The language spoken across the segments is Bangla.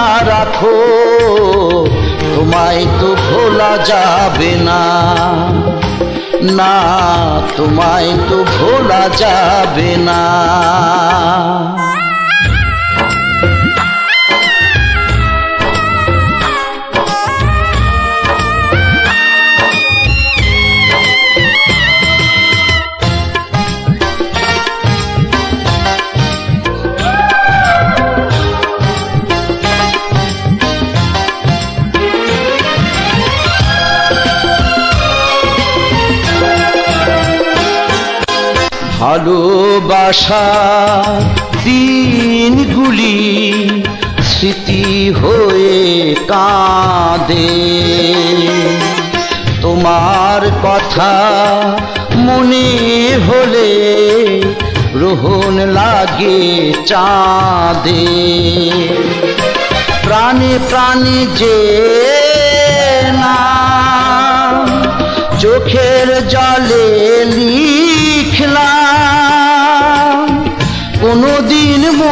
না রাখো তোমায় তো ভোলা যাবে না। না তোমায় তো ভোলা যাবে না। ভালোবাসা দিনগুলি স্মৃতি হয়ে কাঁদে। তোমার কথা মনে হলে রোহন লাগে চাঁদে। প্রাণে প্রাণে যে না, চোখের জলে লিখলাম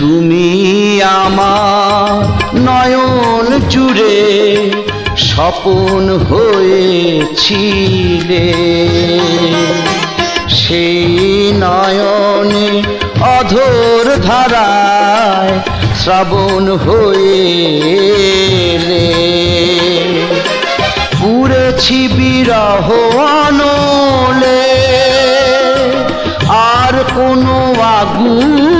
তুমি আমার নয়ন জুড়ে স্বপন হয়েছিলে। সেই নয়নে অধর ধারায় শ্রাবণ হয়েলে। পুরেছি বিরহ অনলে আর কোনো আগুন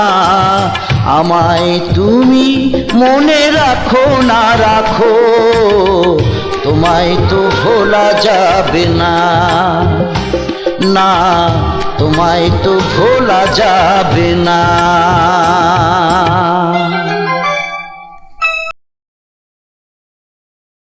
আমায় তুমি মনে রাখো, না রাখো, তোমায় তো ভোলা যাবে না। না, তোমায় তো ভোলা যাবে না।